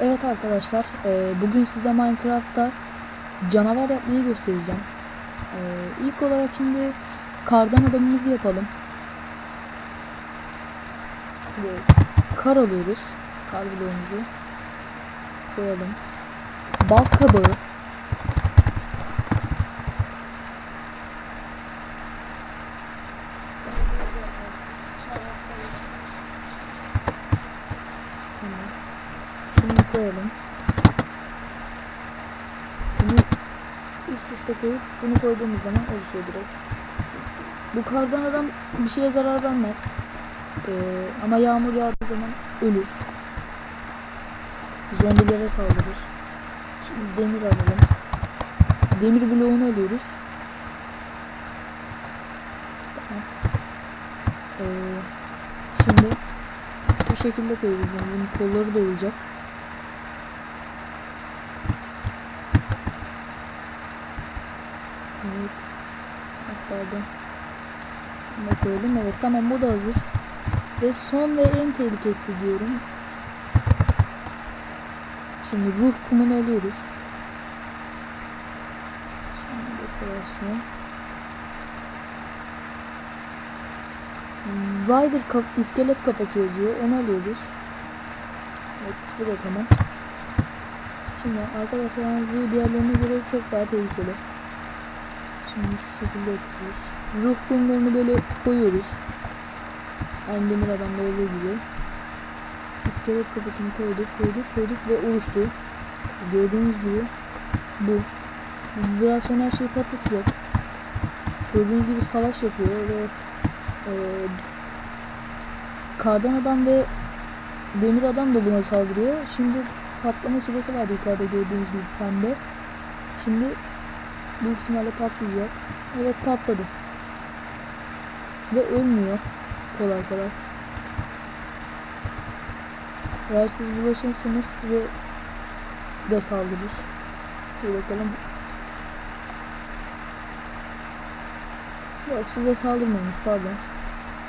Evet arkadaşlar, e, bugün size Minecraft'ta canavar yapmayı göstereceğim. E, ilk olarak şimdi kardan adamımızı yapalım. Kar alıyoruz. Kar bloğumuzu koyalım. Bal kabağı. Tamam. Bunu koyalım. Bunu üst üste koyup bunu koyduğumuz zaman oluşuyor direkt. Bu kardan adam bir şeye zarar vermez. Ee, ama yağmur yağdığı zaman ölür. Zombilere saldırır. Şimdi demir alalım. Demir bloğunu alıyoruz. Ee, şimdi bu şekilde koyuyoruz. Yani bunun kolları da olacak. Evet. Bak pardon. Bunu da koydum. Evet tamam bu da hazır. Ve son ve en tehlikesi diyorum. Şimdi ruh kumunu alıyoruz. Şimdi dekorasyon. Rider kaf iskelet kafası yazıyor. Onu alıyoruz. Evet bu da tamam. Şimdi arkadaşlar bu diğerlerine göre çok daha tehlikeli. Şimdi şu şekilde yapıyoruz. Ruh kumlarını böyle koyuyoruz. Aynı demir adamda olduğu gibi. İskelet kafasını koyduk, koyduk, koyduk ve oluştu. Gördüğünüz gibi bu. Biraz sonra her şeyi patlatacak. Gördüğünüz gibi savaş yapıyor ve e, kardan adam ve demir adam da buna saldırıyor. Şimdi patlama süresi var yukarıda gördüğünüz gibi pembe. Şimdi büyük ihtimalle patlayacak. Evet patladı. Ve ölmüyor kolay kolay. Eğer siz bulaşırsanız size de saldırır. Bir bakalım. Yok size saldırmamış pardon.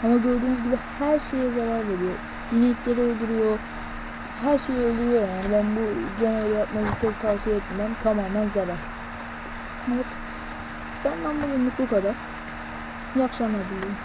Ama gördüğünüz gibi her şeye zarar veriyor. İnekleri öldürüyor. Her şeyi öldürüyor yani. Ben bu canavarı yapmayı çok tavsiye etmem. Tamamen zarar. Evet. Benden bugünlük bu kadar. İyi akşamlar diliyorum.